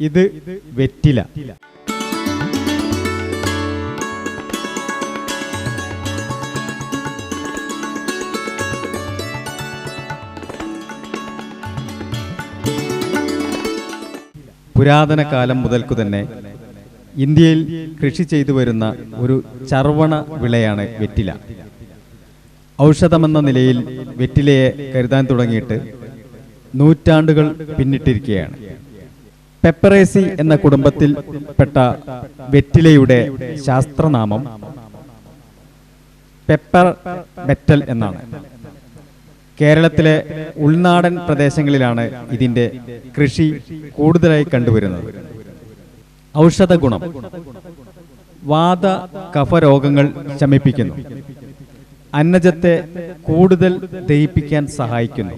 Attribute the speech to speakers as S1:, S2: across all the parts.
S1: ഇത് വെറ്റില. പുരാതന കാലം മുതൽക്കു തന്നെ ഇന്ത്യയിൽ കൃഷി ചെയ്തു വരുന്ന ഒരു ചർവണ വിളയാണ് വെറ്റില. ഔഷധമെന്ന നിലയിൽ വെറ്റിലയെ കരുതാൻ തുടങ്ങിയിട്ട് നൂറ്റാണ്ടുകൾ പിന്നിട്ടിരിക്കുകയാണ്. പെപ്പറേസി എന്ന കുടുംബത്തിൽ പെട്ട വെറ്റിലയുടെ ശാസ്ത്രനാമം പെപ്പർ മെറ്റൽ എന്നാണ്. കേരളത്തിലെ ഉൾനാടൻ പ്രദേശങ്ങളിലാണ് ഇതിന്റെ കൃഷി കൂടുതലായി കണ്ടുവരുന്നത്. ഔഷധ ഗുണം. കഫ രോഗങ്ങൾ ശമിപ്പിക്കുന്നു. അന്നജത്തെ കൂടുതൽ ദഹിപ്പിക്കാൻ സഹായിക്കുന്നു.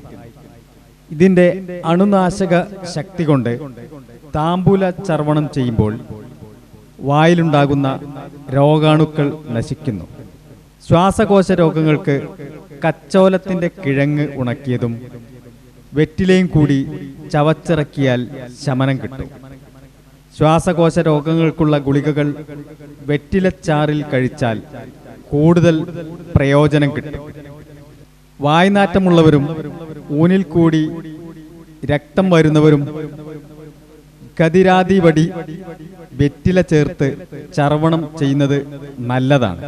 S1: ഇതിന്റെ അണുനാശക ശക്തി കൊണ്ട് താമ്പൂല ചർവണം ചെയ്യുമ്പോൾ വായിലുണ്ടാകുന്ന രോഗാണുക്കൾ നശിക്കുന്നു. ശ്വാസകോശ രോഗങ്ങൾക്ക് കച്ചോലത്തിന്റെ കിഴങ്ങ് ഉണക്കിയതും വെറ്റിലയും കൂടി ചവച്ചിറക്കിയാൽ ശമനം കിട്ടും. ശ്വാസകോശ രോഗങ്ങൾക്കുള്ള ഗുളികകൾ വെറ്റിലച്ചാറിൽ കഴിച്ചാൽ കൂടുതൽ പ്രയോജനം കിട്ടും. വായ്നാറ്റമുള്ളവരും ഊനിൽ കൂടി രക്തം വരുന്നവരും കതിരാതി വടി വെറ്റില ചേർത്ത് ചർവണം ചെയ്യുന്നത് നല്ലതാണ്.